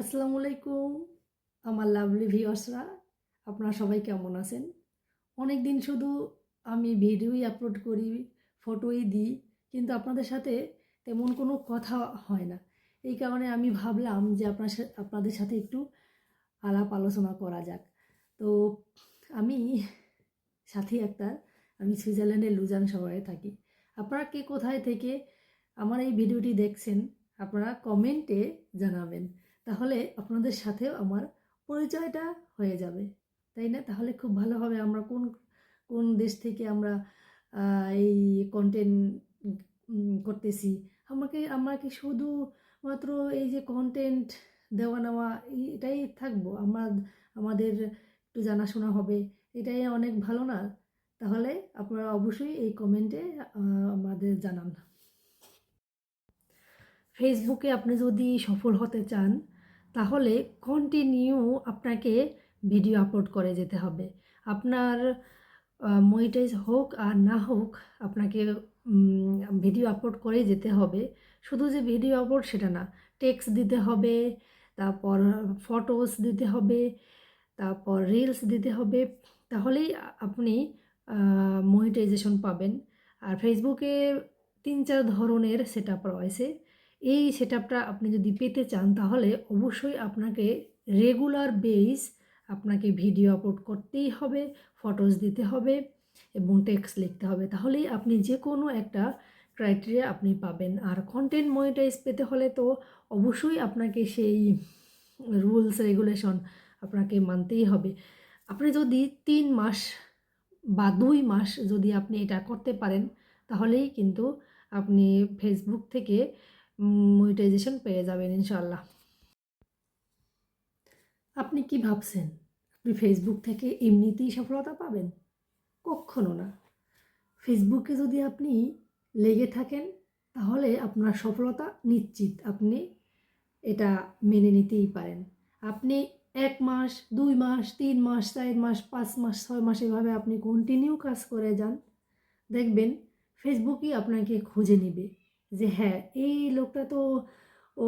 আসসালামু আলাইকুম, আমার লাভলি ভিউয়ার্সরা, আপনারা সবাই কেমন আছেন? অনেক দিন শুধু আমি ভিডিওই আপলোড করি, ফটোই দিই, কিন্তু আপনাদের সাথে তেমন কোনো কথা হয় না। এই কারণে আমি ভাবলাম যে আপনার আপনাদের সাথে একটু আলাপ আলোচনা করা যাক। তো আমি সাথী আক্তার, আমি সুইজারল্যান্ডের লুজান শহরে থাকি। আপনারা কে কোথায় থেকে আমার এই ভিডিওটি দেখছেন, আপনারা কমেন্টে জানাবেন। তাহলে আপনাদের সাথেও আমার পরিচয়টা হয়ে যাবে, তাই না? তাহলে খুব ভালো হবে আমরা কোন কোন দেশ থেকে আমরা এই কন্টেন্ট করতেছি। আমাকে আমরা কি শুধু মাত্র এই যে কন্টেন্ট দেওয়া নেওয়া এটাই থাকব। আমরা, আমাদের একটু জানাশোনা হবে, এটাই অনেক ভালো না? তাহলে আপনারা অবশ্যই এই কমেন্টে আমাদের জানান। ফেসবুকে আপনি যদি সফল হতে চান তাহলে কন্টিনিউ আপনাকে ভিডিও আপলোড করে যেতে হবে। আপনার মনিটাইজ হোক আর না হোক আপনাকে ভিডিও আপলোড করেই যেতে হবে। শুধু যে ভিডিও আপলোড সেটা না টেক্সট দিতে হবে, তারপর ফটোস দিতে হবে, তারপর রিলস দিতে হবে, তাহলেই আপনি মনিটাইজেশন পাবেন। আর ফেসবুকে তিন চার ধরনের সেট আপ রয়েছে। এই সেট আপটা আপনি যদি পেতে চান, তাহলে অবশ্যই আপনাকে রেগুলার বেস আপনাকে ভিডিও আপলোড করতেই হবে ফটোস দিতে হবে এবং টেক্সট লিখতে হবে। তাহলেই আপনি যে কোনো একটা ক্রাইটেরিয়া আপনি পাবেন। আর কন্টেন্ট মনিটাইজ পেতে হলে তো অবশ্যই আপনাকে সেই রুলস রেগুলেশন আপনাকে মানতেই হবে। আপনি যদি তিন মাস বা দুই মাস যদি আপনি এটা করতে পারেন, তাহলেই কিন্তু আপনি ফেসবুক থেকে মনিটাইজেশন পেয়ে যাবেন ইনশাল্লাহ আপনি কি ভাবছেন? আপনি ফেসবুক থেকে এমনিতেই সফলতা পাবেন? কখনো না। ফেসবুকে যদি আপনি লেগে থাকেন, তাহলে আপনার সফলতা নিশ্চিত। আপনি এটা মেনে নিতেই পারেন। আপনি এক মাস, দুই মাস, তিন মাস, চার মাস, পাঁচ মাস, ছয় মাস এভাবে আপনি কন্টিনিউ কাজ করে যান। দেখবেন ফেসবুকই আপনাকে খুঁজে নেবে। যে হ্যাঁ এই লোকটা তো ও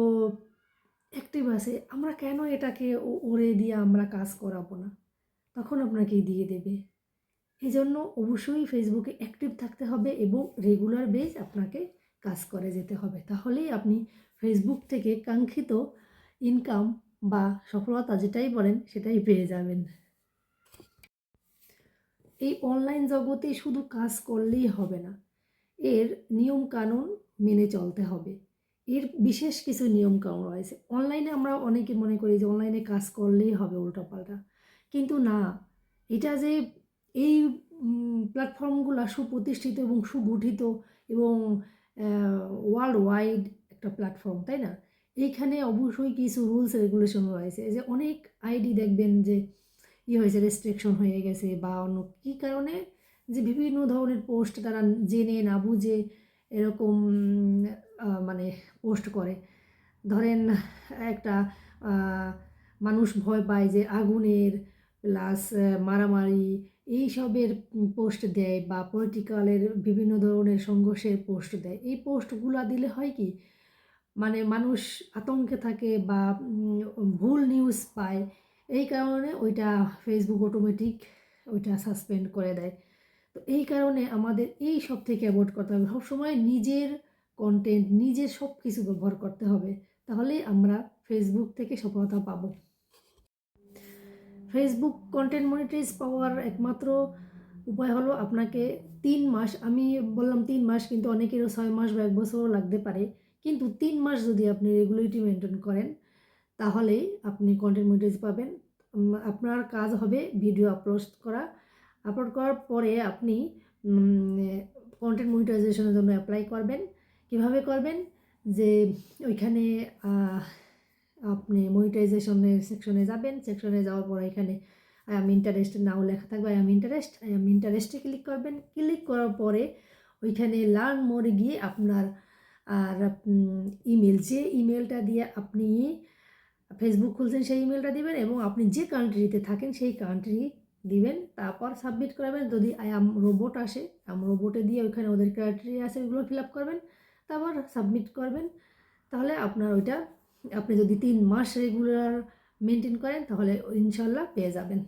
অ্যাক্টিভ আছে, আমরা কেন এটাকে ওরে দিয়ে আমরা কাজ করাবো না? তখন আপনাকে দিয়ে দেবে। এই জন্য অবশ্যই ফেসবুকে অ্যাক্টিভ থাকতে হবে এবং রেগুলার বেস আপনাকে কাজ করে যেতে হবে। তাহলেই আপনি ফেসবুক থেকে কাঙ্ক্ষিত ইনকাম বা সফলতা যেটাই বলেন, সেটাই পেয়ে যাবেন। এই অনলাইন জগতে শুধু কাজ করলেই হবে না। এর নিয়ম কানুন মেনে চলতে হবে। এর বিশেষ কিছু নিয়ম কানুন রয়েছে। অনলাইনে আমরা অনেকে মনে করি যে অনলাইনে কাজ করলেই হবে উল্টাপাল্টা। কিন্তু না, এটা যে এই প্ল্যাটফর্মগুলো সুপ্রতিষ্ঠিত এবং সুগঠিত এবং ওয়ার্ল্ড ওয়াইড একটা প্ল্যাটফর্ম তাই না? এইখানে অবশ্যই কিছু রুলস রেগুলেশন রয়েছে। যে অনেক আইডি দেখবেন যে ই হয়েছে রেস্ট্রিকশন হয়ে গেছে বা অন্য কী কারণে? যে বিভিন্ন ধরনের পোস্ট তারা জেনে না বুঝে এরকম মানে পোস্ট করে। ধরেন একটা মানুষ ভয় পায় যে আগুনের, প্লাস মারামারি, এইসবের পোস্ট দেয় বা পলিটিক্যালের বিভিন্ন ধরনের সংঘর্ষের পোস্ট দেয়। এই পোস্টগুলো দিলে হয় কি মানে মানুষ আতঙ্কে থাকে বা ভুল নিউজ পায়। এই কারণে ওইটা ফেসবুক অটোমেটিক ওইটা সাসপেন্ড করে দেয়। তো এই কারণে আমাদের এই সব থেকে অ্যাভয়েড করতে হবে। সবসময় নিজের কন্টেন্ট নিজের সব কিছু ব্যবহার করতে হবে। তাহলেই আমরা ফেসবুক থেকে সফলতা পাবো। ফেসবুক কন্টেন্ট মনিটাইজ পাওয়ার একমাত্র উপায় হলো আপনাকে তিন মাস, আমি বললাম তিন মাস কিন্তু অনেকেরও ছয় মাস বা এক বছরও লাগতে পারে। কিন্তু তিন মাস যদি আপনি রেগুলারিটি মেনটেন করেন, তাহলেই আপনি কন্টেন্ট মনিটাইজ পাবেন। আপনার কাজ হবে ভিডিও আপলোড করা। আপলোড করার পরে আপনি কন্টেন্ট মনিটাইজেশনের জন্য অ্যাপ্লাই করবেন। কীভাবে করবেন? যে ওইখানে আপনি মনিটাইজেশনের সেকশনে যাবেন। সেকশনে যাওয়ার পর এখানে আই এম ইন্টারেস্ট নাও লেখা থাকবে I am interest I am ইন্টারেস্টে ক্লিক করবেন। ক্লিক করার পরে ওইখানে লার্ন মোড়ে গিয়ে আপনার, আর ইমেল যে ইমেলটা দিয়ে আপনি ফেসবুক খুলছেন, সেই ইমেলটা দিবেন এবং আপনি যে কান্ট্রিতে থাকেন, সেই কান্ট্রি দিবেন, তারপর সাবমিট করাবেন। যদি আই আম রোবট আসে, আম রোবটে দিয়ে ওইখানে ওদের ক্রাইটেরিয়া আছে, ওইগুলো ফিল আপ করবেন, তারপর সাবমিট করবেন। তাহলে আপনার ওইটা, আপনি যদি তিন মাস রেগুলার মেনটেন করেন, তাহলে ইনশাল্লাহ পেয়ে যাবেন।